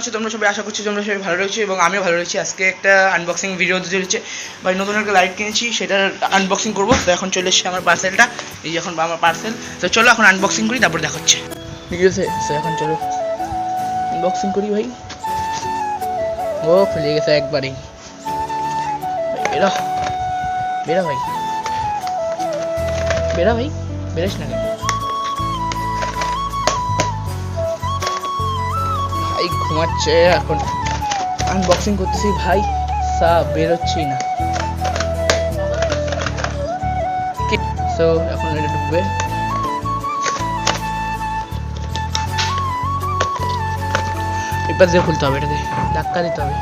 আছো, তোমরা সবাই আশা করছি তোমরা সবাই ভালো রয়েছে এবং আমিও ভালো রয়েছি। আজকে একটা আনবক্সিং ভিডিও দিতে চলেছে। ভাই, নতুন একটা লাইট কিনেছি সেটার আনবক্সিং করব। তো এখন চলে এসেছে আমার পার্সেলটা এই এখন আমার পার্সেল তো চলো এখন আনবক্সিং করি, তারপর দেখাচ্ছে। ঠিক আছে, তো এখন চলো। আনবক্সিং করি ভাই। ও, খুলে গেছে একবারেই। বেরো ভাই। বেরো ভাই। বেরোস না কেন? ঘুমাচ্ছে, এখন আনবক্সিং করতেছি। ভাই সা বেরোচ্ছি না। সো এখন এটা ঢুকবে। এবার দিয়ে খুলতে হবে এটাকে ধাক্কা দিতে হবে।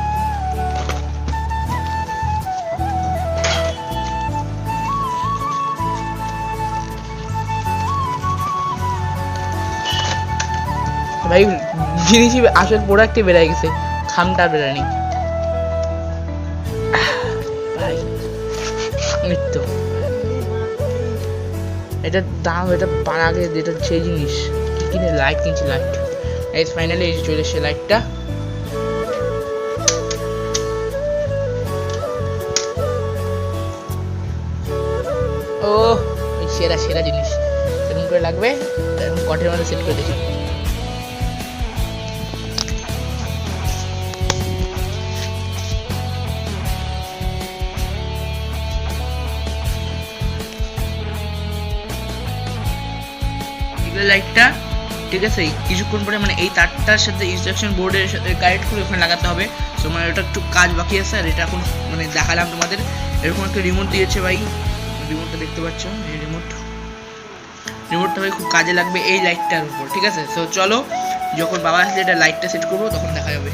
ভাই জিনিসই আসল প্রোডাক্টই বেড়ে গেছে, খামটা বেড়ানি ভাই, মৃত্যু। এটার দাম, এটা পার আগে যেটা সেই জিনিস। কিনে লাইট কিনছি লাইট এই ফাইনালি এই চলে এসছে লাইটটা ও সেরা সেরা জিনিস। এরকম করে লাগবে? এরকম কটের মধ্যে সেট করে দিচ্ছি এগুলো লাইটটা, ঠিক আছে? কিছুক্ষণ পরে মানে এই তারটার সাথে ইনস্ট্রাকশন বোর্ডের সাথে কানেক্ট করে ওখানে লাগাতে হবে। সো মানে ওটা একটু কাজ বাকি আছে আর এটা এখন মানে দেখালাম তোমাদের। এরকম একটা রিমোট দিয়েছে ভাই। রিমোটটা দেখতে পাচ্ছ? এই রিমোট রিমোটটা ভাই খুব কাজে লাগবে এই লাইটটার উপর, ঠিক আছে? সো চলো, যখন বাবা আসলে এটা লাইটটা সেট করব, তখন দেখা যাবে।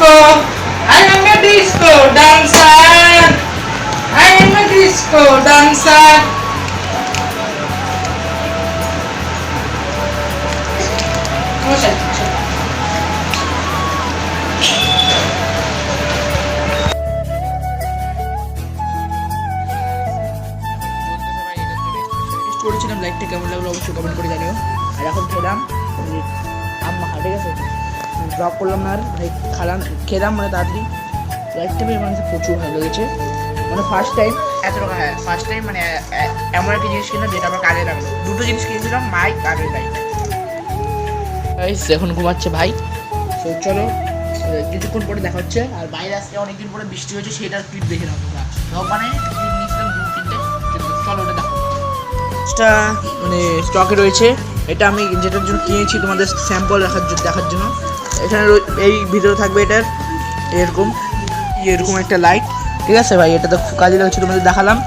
চলো। I am a disco dancer! I am a disco dancer! করেছিলাম লাইটটা কেমন লাগল অবশ্যই কমেন্ট করে জানিও আর এখন খেলাম আম্মা ঠিক আছে ড্রপ করলাম না আর। ভাই খালাম খেলাম মানে তাড়াতাড়ি। লাইটটা পেয়ে কাছে প্রচুর ভালো লেগেছে। মানে ফার্স্ট টাইম এত টাকা হ্যাঁ ফার্স্ট টাইম মানে এমন একটা জিনিস কিনলাম যেটা আমার কাজে লাগল। দুটো জিনিস কিনেছিলাম মাইক আর লাইট এখন ঘুমাচ্ছে ভাই। তো চলো কিছুক্ষণ পরে দেখা হচ্ছে। আর বাইরে আজকে অনেকদিন পরে বৃষ্টি হয়েছে সেটার ক্লিপ দেখে নাও তোমরা। সব মানে নিয়েছিলাম দু তিনটে। চলো ওটা দেখো। এটা মানে স্টকে রয়েছে। এটা আমি যেটার জন্য কিনেছি তোমাদের স্যাম্পল রাখার জন্য দেখার জন্য। এখানে এই ভিতরে থাকবে এটার এরকম। এরকম একটা লাইট ঠিক আছে ভাই, এটা তো কাজে লাগছে, তোমাদের দেখালাম।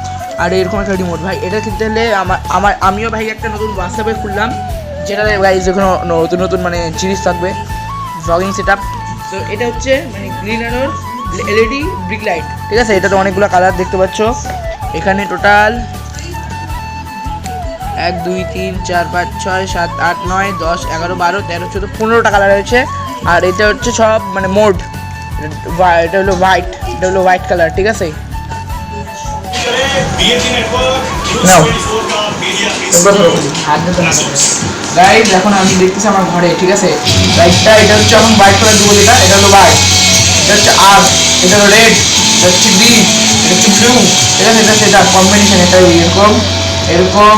আর এরকম একটা রিমোট ভাই, এটা কিনতে হলে আমার আমার আমিও ভাই একটা নতুন হোয়াটসঅ্যাপে খুললাম, যেটা ভাই যেখানে নতুন নতুন মানে জিনিস থাকবে। ব্লগিং সেট আপ তো এটা হচ্ছে মানে গ্রিন আলোর এলইডি ব্রিক লাইট ঠিক আছে, এটাতে অনেকগুলো কালার দেখতে পাচ্ছ। এখানে টোটাল এক, দুই, তিন, চার, পাঁচ, ছয়, সাত, আট, নয়, দশ, এগারো, বারো, তেরো, চোদ্দ, পনেরোটা কালার রয়েছে। আর এটা হচ্ছে সব মানে মোড। এটা হলো হোয়াইট এটা হলো হোয়াইট কালার ঠিক আছে। গাইজ এখন আমি দেখতেছি আমার ঘরে ঠিক আছে? লাইটটা এটা হচ্ছে এখন হোয়াইট কালার দেবো যেটা এটা হলো হোয়াইট এটা হচ্ছে আর্ট এটা হলো রেড এটা হচ্ছে গ্রিন এটা হচ্ছে ব্লু ঠিক আছে? এটা সেটা কম্বিনেশন এটা এরকম এরকম।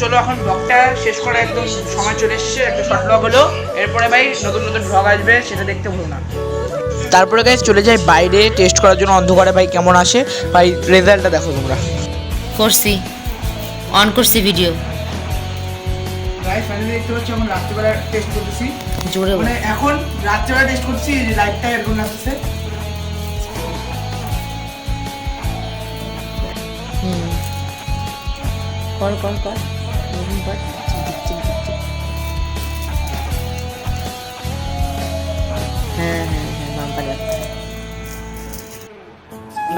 চলো এখন ব্লগটা শেষ করা একদম সময় চলে এসেছে একটা শর্ট ব্লগ হলো। এরপরে ভাই নতুন নতুন ব্লগ আসবে সেটা দেখতে ভুলো না। তারপরে গাইজ চলে যাই বাইরে টেস্ট করার জন্য অন্ধকারে। ভাই কেমন আসে? ভাই রেজাল্টটা দেখো তোমরা। করছি। অন করছি ভিডিও গাইজ ফাইনালি দেখতে পাচ্ছি এখন রাত্রিবেলা টেস্ট করতেছি। জোরে মানে এখন রাত্রিবেলা টেস্ট করছি লাইটটা এরকম হুম। কর কর কর। হ্যাঁ হ্যাঁ।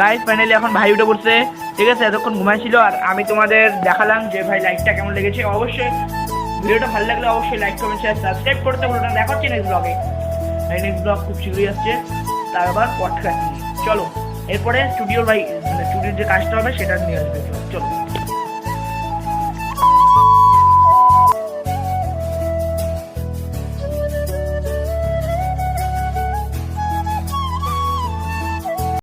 গাইজ ফাইনালি এখন ভাই উঠে পড়ছে। ঠিক আছে, এতক্ষণ ঘুমাইছিল আর আমি তোমাদের দেখালাম যে ভাই লাইকটা কেমন লেগেছে। অবশ্যই ভিডিওটা ভালো লাগলে অবশ্যই লাইক কমেন্ট শেয়ার সাবস্ক্রাইব করতে বলো না। দেখা হচ্ছে নেক্সট ব্লগে নেক্সট ব্লগ খুব শীঘ্রই আসছে। তার আবার পডকাস্ট চলো, এরপরে স্টুডিওর ভাই মানে স্টুডিওর যে কাজটা হবে, সেটা নিয়ে আসবে।